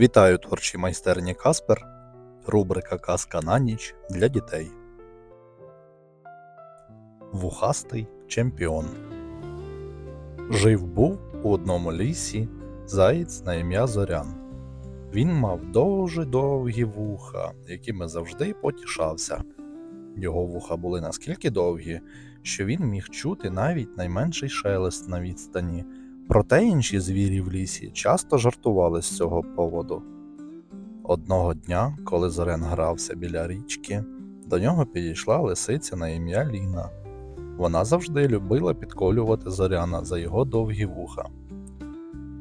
Вітаю творчій майстерні Каспер. Рубрика Казка на ніч для дітей. Вухастий чемпіон. Жив був у одному лісі заєць на ім'я Зорян. Він мав дуже довгі вуха, якими завжди потішався. Його вуха були наскільки довгі, що він міг чути навіть найменший шелест на відстані. Проте інші звірі в лісі часто жартували з цього поводу. Одного дня, коли Зорян грався біля річки, до нього підійшла лисиця на ім'я Ліна. Вона завжди любила підколювати Зоряна за його довгі вуха.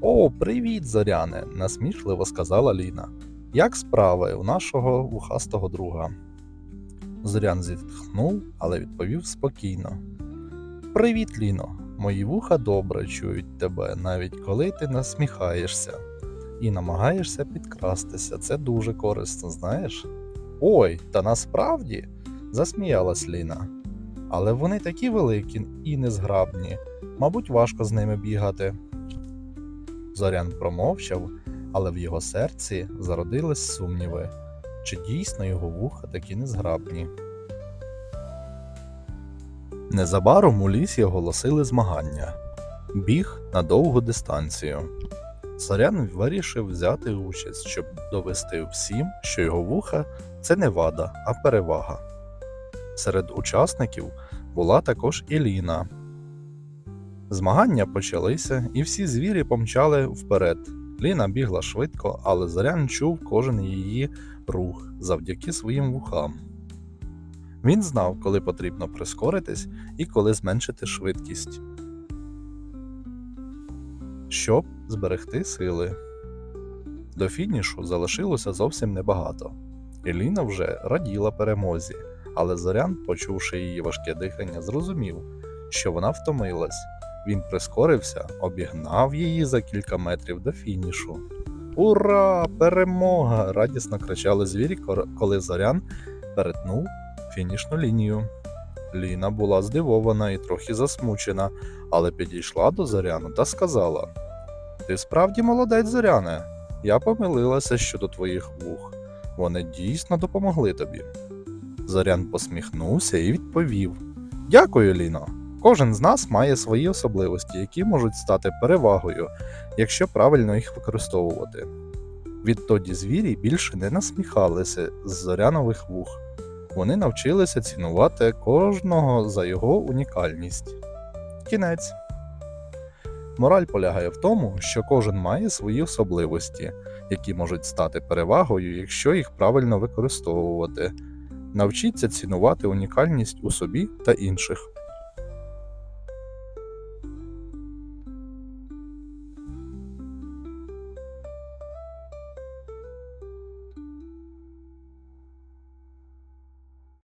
О, привіт, Зоряне! насмішливо сказала Ліна. Як справи у нашого вухастого друга? Зорян зітхнув, але відповів спокійно. Привіт, Ліно! Мої вуха добре чують тебе, навіть коли ти насміхаєшся і намагаєшся підкрастися. Це дуже корисно, знаєш? Ой, та насправді засміялась Ліна. Але вони такі великі і незграбні, мабуть, важко з ними бігати. Зорян промовчав, але в його серці зародились сумніви, чи дійсно його вуха такі незграбні. Незабаром у лісі оголосили змагання біг на довгу дистанцію. Зорян вирішив взяти участь, щоб довести всім, що його вуха це не вада, а перевага. Серед учасників була також і Ліна. Змагання почалися, і всі звірі помчали вперед. Ліна бігла швидко, але Зорян чув кожен її рух завдяки своїм вухам. Він знав, коли потрібно прискоритись і коли зменшити швидкість, щоб зберегти сили. До фінішу залишилося зовсім небагато. Еліна вже раділа перемозі, але Зорян, почувши її важке дихання, зрозумів, що вона втомилась. Він прискорився, обігнав її за кілька метрів до фінішу. Ура! Перемога! радісно кричали звірі, коли Зорян перетнув фінішну лінію. Ліна була здивована і трохи засмучена, але підійшла до Зоряну та сказала: Ти справді молодець, Зоряне. Я помилилася щодо твоїх вух. Вони дійсно допомогли тобі. Зорян посміхнувся і відповів: Дякую, Ліно. Кожен з нас має свої особливості, які можуть стати перевагою, якщо правильно їх використовувати. Відтоді звірі більше не насміхалися з зорянових вух. Вони навчилися цінувати кожного за його унікальність. Кінець. Мораль полягає в тому, що кожен має свої особливості, які можуть стати перевагою, якщо їх правильно використовувати. Навчіться цінувати унікальність у собі та інших.